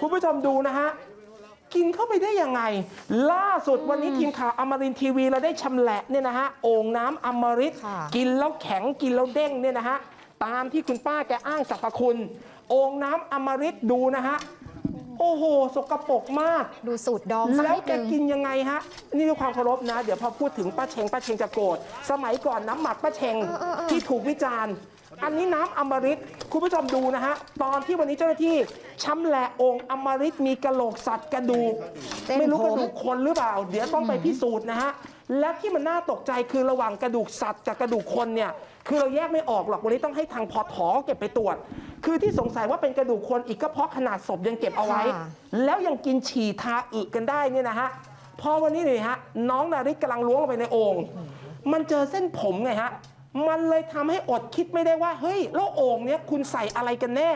คุณผู้ชมดูนะฮะ กินเข้าไปได้ยังไง ล่าสุดวันนี้ทีมข่าวอมรินทร์ทีวีเราได้ชำแหละเนี่ยนะฮะโอ่งน้ำอมฤตค่ะกินแล้วแข็งกินแล้วเด้งเนี่ยนะฮะตามที่คุณป้าแกอ้างสรรพคุณโอ่งน้ำอมฤตดูนะฮะโอ้โห สกปรกมาก ดูสูตรดองสักแล้วนิดแกนึงกินยังไงฮะ นี่ด้วยความเคารพนะ เดี๋ยวพอพูดถึงป้าเชงป้าเชงจะโกรธ สมัยก่อนน้ำหมักป้าเชงเออเออเออที่ถูกวิจารณ์ อันนี้น้ำอมฤตคุณผู้ชมดูนะฮะ ตอนที่วันนี้เจ้าหน้าที่ชำแหละองค์อมฤตมีกระโหลกสัตว์กระดูก เส้นไม่รู้ผมกระดูกคนหรือเปล่า เดี๋ยวต้องไปพิสูจน์นะฮะ และที่มันน่าตกใจคือระหว่างกระดูกสัตว์กับกระดูกคนเนี่ย คือเราแยกไม่ออกหรอกวันนี้ต้องให้ทางพอถอเก็บไปตรวจ คือที่สงสัยว่าเป็นกระดูกคนอีกก็เพราะขนาดศพยังเก็บเอาไว้ ค่ะ แล้วยังกินฉี่ทาอึกันได้เนี่ยนะฮะ พอวันนี้นี่ฮะ น้องนาริกกำลังล้วงลงไปในโอ่งมันเจอเส้นผมไงฮะ มันเลยทำให้อดคิดไม่ได้ว่าเฮ้ยแล้วโอ่งเนี้ยคุณใส่อะไรกันแน่